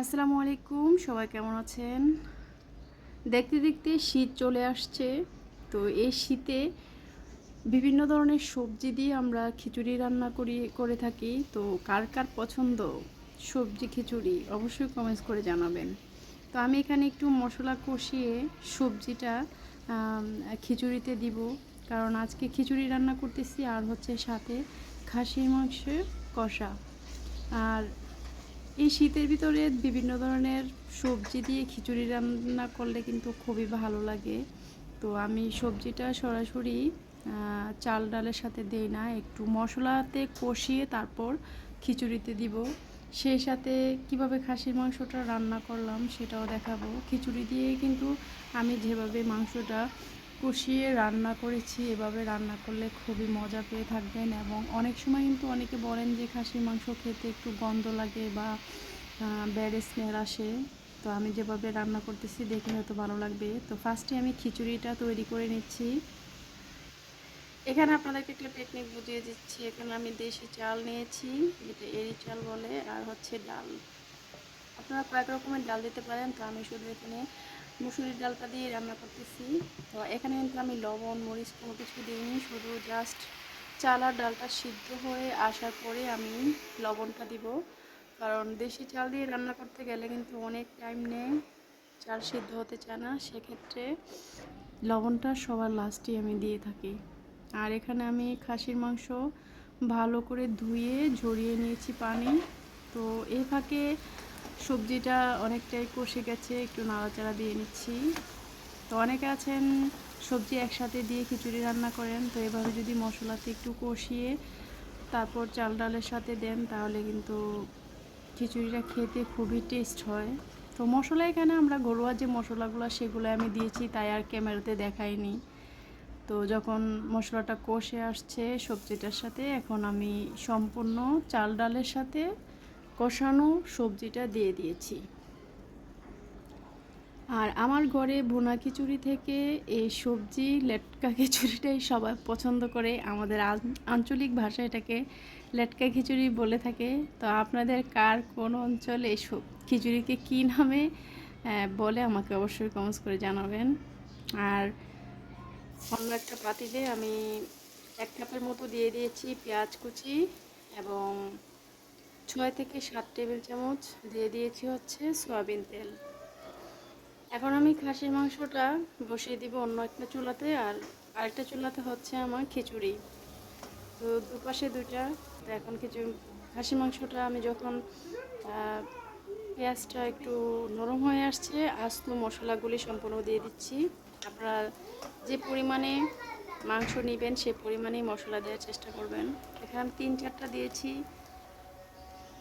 আসসালামু আলাইকুম, সবাই কেমন আছেন? দেখতে দেখতে শীত চলে আসছে। তো এই শীতে বিভিন্ন ধরনের সবজি দিয়ে আমরা খিচুড়ি রান্না করি, করে থাকি। তো কার কার পছন্দ সবজি খিচুড়ি অবশ্যই কমেন্টস করে জানাবেন। তো আমি এখানে একটু মশলা কষিয়ে সবজিটা খিচুড়িতে দিব। কারণ আজকে খিচুড়ি রান্না করতেছি আর হচ্ছে সাথে খাসির মাংসের কষা। আর এই শীতের ভিতরে বিভিন্ন ধরনের সবজি দিয়ে খিচুড়ি রান্না করলে কিন্তু খুবই ভালো লাগে। তো আমি সবজিটা সরাসরি চাল ডালের সাথে দেই না, একটু মশলাতে কষিয়ে তারপর খিচুড়িতে দিব। সেই সাথে কীভাবে খাসির মাংসটা রান্না করলাম সেটাও দেখাবো। খিচুড়ি দিয়ে কিন্তু আমি যেভাবে মাংসটা কষিয়ে রান্না করেছি, এভাবে রান্না করলে খুবই মজা পেয়ে থাকবেন এবং অনেক সময় কিন্তু অনেকে বলেন যে খাসির মাংস খেতে একটু গন্ধ লাগে বা ব্যাড স্মেল আসে। তো আমি যেভাবে রান্না করতেছি দেখে হয়তো ভালো লাগবে। তো ফার্স্টে আমি খিচুড়িটা তৈরি করে নিচ্ছি। এখানে আপনাদেরকে একটা টেকনিক বুঝিয়ে দিচ্ছি। এখানে আমি দেশি চাল নিয়েছি, যেটা এরি চাল বলে, আর হচ্ছে ডাল। আপনারা কয়েক রকমের ডাল দিতে পারেন, তো আমি শুধু এখানে মুসুরির ডালটা দিয়ে রান্না করতেছি। তো এখানে কিন্তু আমি লবণ, মরিচ, কোনো কিছু দিইনি, শুধু জাস্ট চাল আর ডালটা সিদ্ধ হয়ে আসার পরে আমি লবণটা দিব। কারণ দেশি চাল দিয়ে রান্না করতে গেলে কিন্তু অনেক টাইম নেয়, চাল সিদ্ধ হতে চায় না। সেক্ষেত্রে লবণটা সবার লাস্টে আমি দিয়ে থাকি। আর এখানে আমি খাসির মাংস ভালো করে ধুয়ে ঝরিয়ে নিয়েছি পানি। তো এই ফাঁকে সবজিটা অনেকটাই কষে গেছে, একটু নাড়াচাড়া দিয়ে নিচ্ছি। তো অনেকে আছেন সবজি একসাথে দিয়ে খিচুড়ি রান্না করেন, তো এভাবে যদি মশলাতে একটু কষিয়ে তারপর চাল ডালের সাথে দেন, তাহলে কিন্তু খিচুড়িটা খেতে খুবই টেস্ট হয়। তো মশলা এখানে আমরা ঘরোয়া যে মশলাগুলো সেগুলো আমি দিয়েছি, তাই আর ক্যামেরাতে দেখাইনি। তো যখন মশলাটা কষে আসছে সবজিটার সাথে, এখন আমি সম্পূর্ণ চাল ডালের সাথে কষানো সবজিটা দিয়ে দিয়েছি। আর আমার ঘরে ভুনা খিচুড়ি থেকে এই সবজি, লেটকা খিচুড়িটাই সবাই পছন্দ করে। আমাদের আঞ্চলিক ভাষায় এটাকে লেটকা খিচুড়ি বলে থাকে। তো আপনাদের কার কোন অঞ্চলে এই খিচুড়িকে কী নামে বলে আমাকে অবশ্যই কমেন্টস করে জানাবেন। আর অন্য একটা পাতিলে আমি এক কাপের মতো দিয়ে দিয়েছি পেঁয়াজ কুচি এবং ছয় থেকে সাত টেবিল চামচ দিয়ে দিয়েছি হচ্ছে সয়াবিন তেল। এখন আমি খাসির মাংসটা বসিয়ে দিব অন্য একটা চুলাতে আর আরেকটা চুলাতে হচ্ছে আমার খিচুড়ি। তো দুপাশে দুটা তো এখন কিছু খাসির মাংসটা আমি যখন পেঁয়াজটা একটু নরম হয়ে আসছে, আস্ত মশলাগুলি সম্পূর্ণ দিয়ে দিচ্ছি। আপনারা যে পরিমাণে মাংস নেবেন সে পরিমাণেই মশলা দেওয়ার চেষ্টা করবেন। এখানে তিন চারটা দিয়েছি।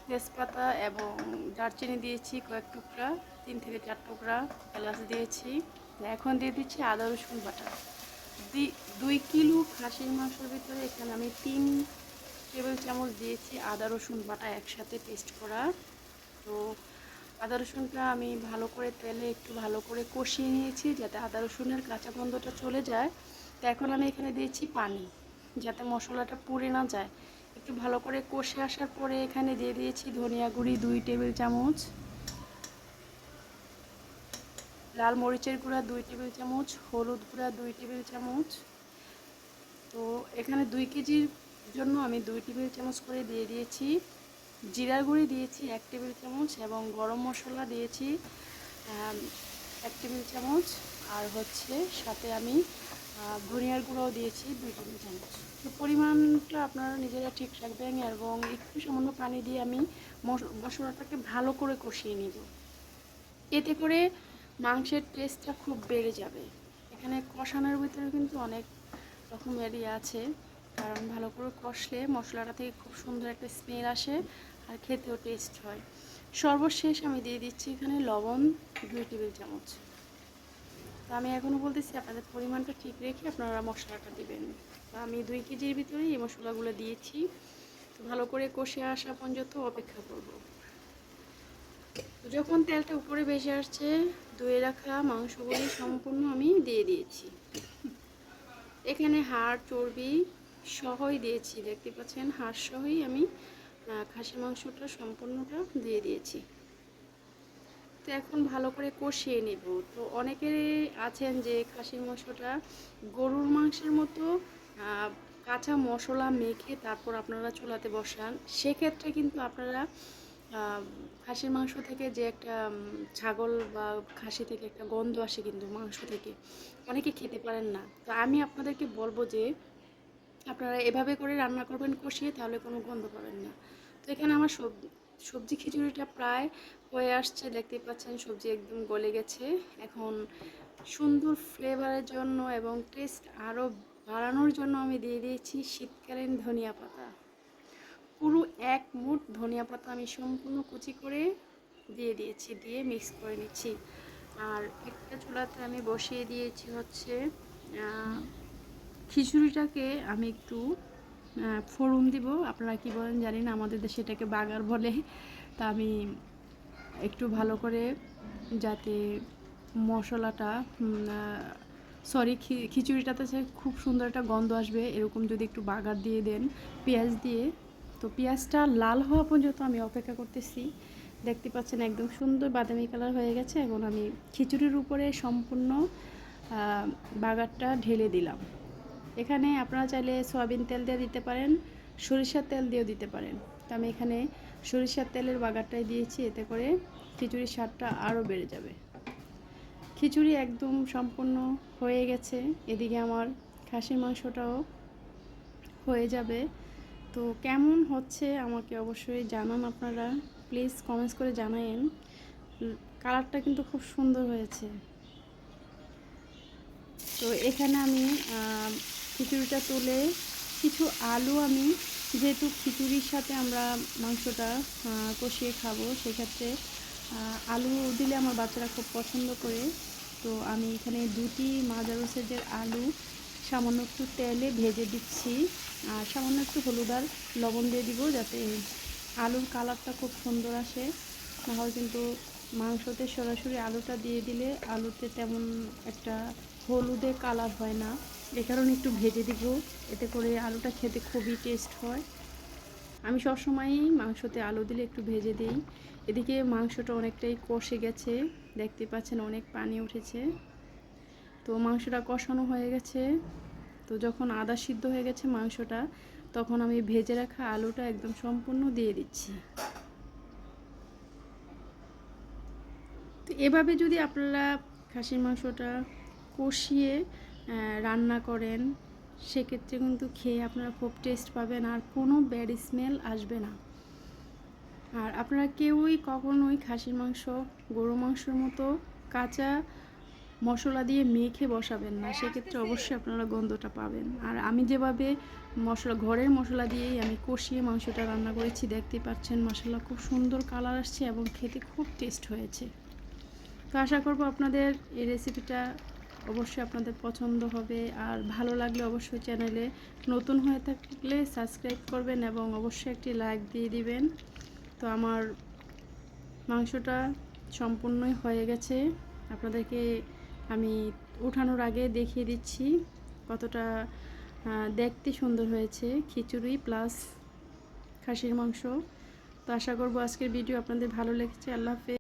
তেজপাতা এবং দারচিনি দিয়েছি কয়েক টুকরা, তিন থেকে চার টুকরা এলাচ দিয়েছি। এখন দিয়ে দিচ্ছি আদা, রসুন বাটা। দুই- কিলো খাসির মাংসের ভিতরে এখানে আমি তিন টেবিল চামচ দিয়েছি আদা, রসুন বাটা একসাথে পেস্ট করা। তো আদা, রসুনটা আমি ভালো করে তেলে একটু ভালো করে কষিয়ে নিয়েছি যাতে আদা, রসুনের কাঁচা গন্ধটা চলে যায়। তো এখন আমি এখানে দিয়েছি পানি যাতে মশলাটা পুড়ে না যায়। একটু ভালো করে কষে আসার পরে এখানে দিয়ে দিয়েছি ধনিয়া গুঁড়ি, দুই টেবিল চামচ। লাল মরিচের গুঁড়া, দুই টেবিল চামচ। হলুদ গুঁড়া, দুই টেবিল চামচ। তো এখানে দুই কেজির জন্য আমি দুই টেবিল চামচ করে দিয়ে দিয়েছি। জিরার গুঁড়ি দিয়েছি এক টেবিল চামচ এবং গরম মশলা দিয়েছি এক টেবিল চামচ। আর হচ্ছে সাথে আমি ধনিয়ার গুঁড়োও দিয়েছি, দুই টেবিল চামচ। তো পরিমাণটা আপনারা নিজেরা ঠিক রাখবেন এবং একটু সামান্য পানি দিয়ে আমি মশ- মশলাটাকে ভালো করে কষিয়ে নিব। এতে করে মাংসের টেস্টটা খুব বেড়ে যাবে। এখানে কষানোর ভিতরে কিন্তু অনেক রকমের ইয়ে আছে। কারণ ভালো করে কষলে মশলাটা থেকে খুব সুন্দর একটা স্মেল আসে আর খেতেও টেস্ট হয়। সর্বশেষ আমি দিয়ে দিচ্ছি এখানে লবণ, দুই টেবিল চামচ। তো আমি এখনও বলতেছি, আপনাদের পরিমাণটা ঠিক রেখে আপনারা মশলাটা দিবেন। তো আমি দুই কেজির ভিতরে এই মশলাগুলো দিয়েছি। তো ভালো করে কষে আসা পর্যন্ত অপেক্ষা করব। তো যখন তেলটা উপরে ভেসে আসছে, ধুয়ে রাখা মাংসগুলি সম্পূর্ণ আমি দিয়ে দিয়েছি। এখানে হাড়, চর্বি সহই দিয়েছি, দেখতে পাচ্ছেন হাড় সহই আমি খাসি মাংসটা সম্পূর্ণটা দিয়ে দিয়েছি। তো এখন ভালো করে কষিয়ে নেব। তো অনেকেরই আছেন যে খাসির মাংসটা গরুর মাংসের মতো কাঁচা মশলা মেখে তারপর আপনারা চুলাতে বসান। সেক্ষেত্রে কিন্তু আপনারা খাসির মাংস থেকে যে একটা ছাগল বা খাসি থেকে একটা গন্ধ আসে কিন্তু মাংস থেকে, অনেকে খেতে পারেন না। তো আমি আপনাদেরকে বলব যে, আপনারা এভাবে করে রান্না করবেন কষিয়ে, তাহলে কোনো গন্ধ পাবেন না। তো এখানে আমার সব- সবজি খিচুড়িটা প্রায় হয়ে আসছে, দেখতেই পাচ্ছেন সবজি একদম গলে গেছে। এখন সুন্দর ফ্লেভারের জন্য এবং টেস্ট আরও বাড়ানোর জন্য আমি দিয়ে দিয়েছি শীতকালীন ধনিয়া পাতা। পুরো এক মুঠ ধনিয়া পাতা আমি সম্পূর্ণ কুচি করে দিয়ে দিয়েছি, দিয়ে মিক্স করে নিচ্ছি। আর একটা চুলাতে আমি বসিয়ে দিয়েছি হচ্ছে খিচুড়িটাকে আমি একটু ফোড়ন দিব। আপনারা কি বলেন জানি না, আমাদের দেশে এটাকে বাগার বলে। তা আমি একটু ভালো করে যাতে মশলাটা সরি খিচুড়িটাতে খুব সুন্দর একটা গন্ধ আসবে, এরকম যদি একটু বাগার দিয়ে দেন, পেঁয়াজ দিয়ে। তো পেঁয়াজটা লাল হওয়া পর্যন্ত আমি অপেক্ষা করতেছি। দেখতে পাচ্ছেন একদম সুন্দর বাদামি কালার হয়ে গেছে। এখন আমি খিচুড়ির উপরে সম্পূর্ণ বাগারটা ঢেলে দিলাম। এখানে আপনারা চাইলে সয়াবিন তেল দিয়ে দিতে পারেন, সরিষার তেল দিয়েও দিতে পারেন। তো আমি এখানে সরিষার তেলের বাগারটাই দিয়েছি, এতে করে খিচুড়ির স্বাদটা আরও বেড়ে যাবে। খিচুড়ি একদম সম্পূর্ণ হয়ে গেছে, এদিকে আমার খাসির মাংসটাও হয়ে যাবে। তো কেমন হচ্ছে আমাকে অবশ্যই জানান আপনারা, প্লিজ কমেন্টস করে জানায়েন। কালারটা কিন্তু খুব সুন্দর হয়েছে। তো এখানে আমি খিচুড়িটা তুলে কিছু আলু আমি যেহেতু খিচুড়ির সাথে আমরা মাংসটা কষিয়ে খাব, সেক্ষেত্রে আলু দিলে আমার বাচ্চারা খুব পছন্দ করে। তো আমি এখানে দুটি মাজারো সাইজের আলু, সামান্য একটু তেলে ভেজে দিচ্ছি। আর সামান্য একটু হলুদ আর লবণ দিয়ে দিব যাতে আলুর কালারটা খুব সুন্দর আসে। নাহলে কিন্তু মাংসতে সরাসরি আলুটা দিয়ে দিলে আলুতে তেমন একটা হলুদে কালার হয় না। এ কারণে একটু ভেজে দিব। এতে করে আলুটা খেতে খুবই টেস্ট হয়। আমি সবসময়ই মাংসতে আলু দিলে একটু ভেজে দিই। এদিকে মাংসটা অনেকটাই কষে গেছে। দেখতে পাচ্ছেন অনেক পানি উঠেছে। তো মাংসটা কষানো হয়ে গেছে। তো যখন আদা সিদ্ধ হয়ে গেছে মাংসটা, তখন আমি ভেজে রাখা আলুটা একদম সম্পূর্ণ দিয়ে দিচ্ছি। তো এভাবে যদি আপনারা খাসির মাংসটা কষিয়ে রান্না করেন, সেক্ষেত্রে কিন্তু খেয়ে আপনারা খুব টেস্ট পাবেন আর কোনো ব্যাড স্মেল আসবে না। আর আপনারা কেউই কখনোই খাসির মাংস গরু মাংসের মতো কাঁচা মশলা দিয়ে মেখে বসাবেন না। সেক্ষেত্রে অবশ্যই আপনারা গন্ধটা পাবেন। আর আমি যেভাবে মশলা, ঘরের মশলা দিয়েই আমি কষিয়ে মাংসটা রান্না করেছি দেখতে পাচ্ছেন মশলা খুব সুন্দর কালার আসছে এবং খেতে খুব টেস্ট হয়েছে। তো আশা করব আপনাদের এই রেসিপিটা অবশ্যই আপনাদের পছন্দ হবে। আর ভালো লাগলে অবশ্যই চ্যানেলে নতুন হয়ে থাকলে সাবস্ক্রাইব করবেন এবং অবশ্যই একটি লাইক দিয়ে দিবেন। তো আমার মাংসটা সম্পূর্ণই হয়ে গেছে। আপনাদেরকে আমি উঠানোর আগে দেখিয়ে দিচ্ছি কতটা দেখতে সুন্দর হয়েছে খিচুড়ি প্লাস খাসির মাংস। তো আশা করব আজকের ভিডিও আপনাদের ভালো লেগেছে। আল্লাহ হাফেজ।